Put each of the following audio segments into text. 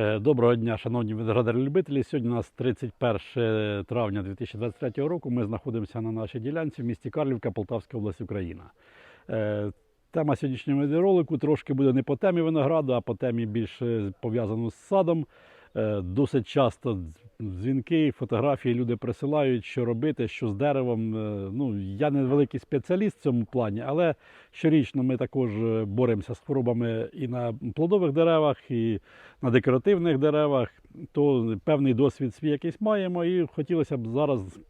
Е, Доброго дня, шановні виноградарі-любителі. Сьогодні у нас 31 травня 2023 року. Ми знаходимося на нашій ділянці в місті Карлівка, Полтавська область, Україна. Е, Тема сьогоднішнього відеоролику трошки буде не по темі винограду, а по темі більш е, пов'язану з садом. Е, Досить часто дзвінки, фотографії люди присилають, що робити, що з деревом. Е, Ну, я не великий спеціаліст в цьому плані, але щорічно ми також е, боремося з хворобами і на плодових деревах, і на декоративних деревах. То певний досвід свій якийсь маємо, і хотілося б зараз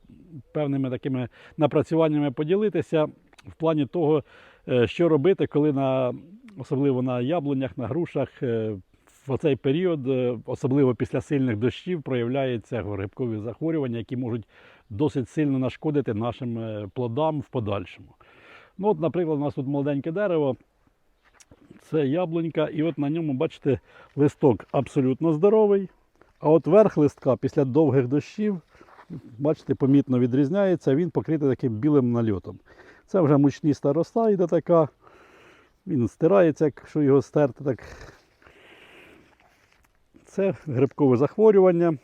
певними такими напрацюваннями поділитися в плані того, що робити, коли на особливо на яблунях, на грушах. В цей період, е, особливо після сильних дощів, проявляються грибкові захворювання, які можуть досить сильно нашкодити нашим е, плодам в подальшому. Ну, от, наприклад, у нас тут молоденьке дерево, це яблунька, і от на ньому, бачите, листок абсолютно здоровий. А от верх листка після довгих дощів, бачите, помітно відрізняється, він покритий таким білим нальотом. Це вже мучніста роса йде така. Він стирається, якщо його стерти, так це грибкове захворювання,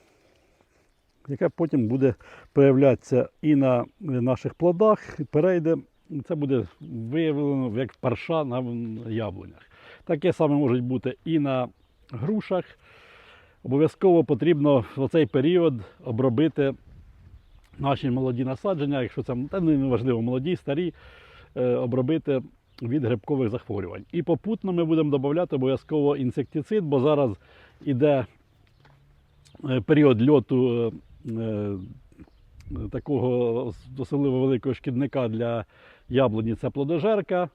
яке потім буде проявлятися і на наших плодах, перейде. Це буде виявлено як парша на яблунях. Таке саме може бути і на грушах. Обов'язково потрібно в цей період обробити наші молоді насадження, якщо це не важливо, молоді, старі, е, обробити від грибкових захворювань. І попутно ми будемо додавати обов'язково інсектицид, бо зараз іде е, період льоту е, е, такого особливо великого шкідника для яблуні це плодожерка.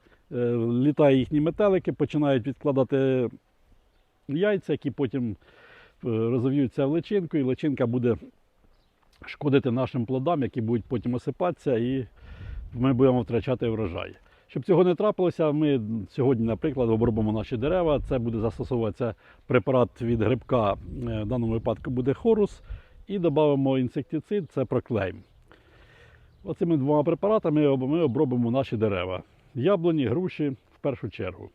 Літає їхні метелики, починають відкладати яйця, які потім розов'ються в личинку, і личинка буде шкодити нашим плодам, які будуть потім осипатися, і ми будемо втрачати врожай. Щоб цього не трапилося, ми сьогодні, наприклад, обробимо наші дерева. Це буде застосовуватися препарат від грибка, е, в даному випадку буде хорус, і додамо інсектицид, це проклейм. Оцими двома препаратами ми обробимо наші дерева. Яблуні, груші в першу чергу.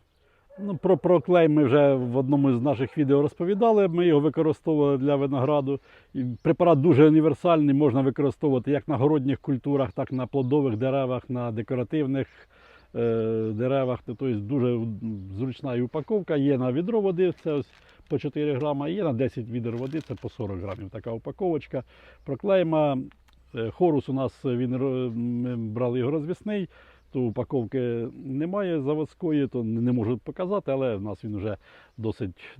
Ну, про проклейм ми вже в одному з наших відео розповідали. Ми його використовували для винограду. Препарат дуже універсальний, можна використовувати як на городніх культурах, так і на плодових деревах, на декоративних е, деревах. Тобто дуже зручна і упаковка. Є на відро води, це ось по 4 грама, є на 10 відер води, це по 40 грамів така упаковочка. Проклейма. Е, Хорус у нас він ми брали його розвісний, то упаковки немає заводської, то не можу показати, але в нас він вже досить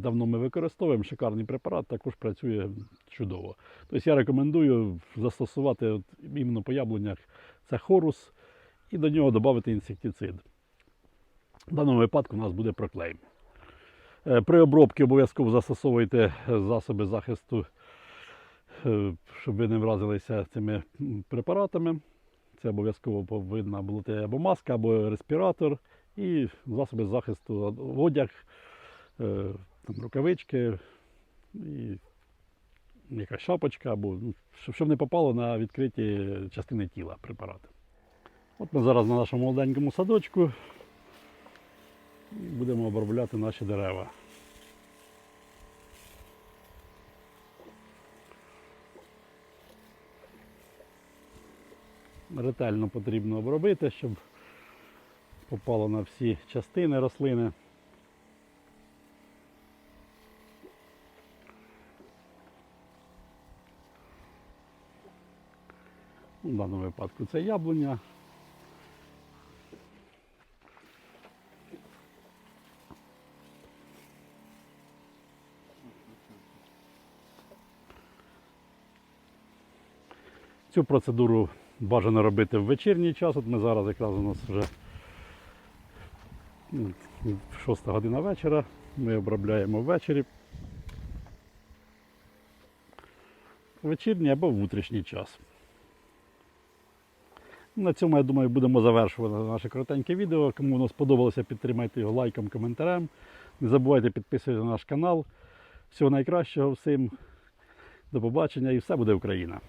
давно ми використовуємо. Шикарний препарат, також працює чудово. Тобто я рекомендую застосувати от, іменно по яблунях це хорус і до нього додати інсектицид. В даному випадку у нас буде проклейм. Е, При обробці обов'язково застосовуйте засоби захисту е, щоб ви не вразилися цими препаратами. Це обов'язково повинна бути або маска, або респіратор, і засоби захисту одяг, е, там, рукавички і якась шапочка, або ну, щоб не попало на відкриті частини тіла препарати. От ми зараз на нашому молоденькому садочку і будемо обробляти наші дерева. ретельно потрібно обробити, щоб попало на всі частини рослини. В даному випадку це яблуня. Цю процедуру бажано робити в вечірній час. От ми зараз якраз у нас вже ну, 6 година вечора. Ми обробляємо ввечері. Вечірній або в утрішній час. На цьому, я думаю, будемо завершувати наше коротеньке відео. Кому воно сподобалося, підтримайте його лайком, коментарем. Не забувайте підписуватися на наш канал. Всього найкращого всім. До побачення і все буде Україна!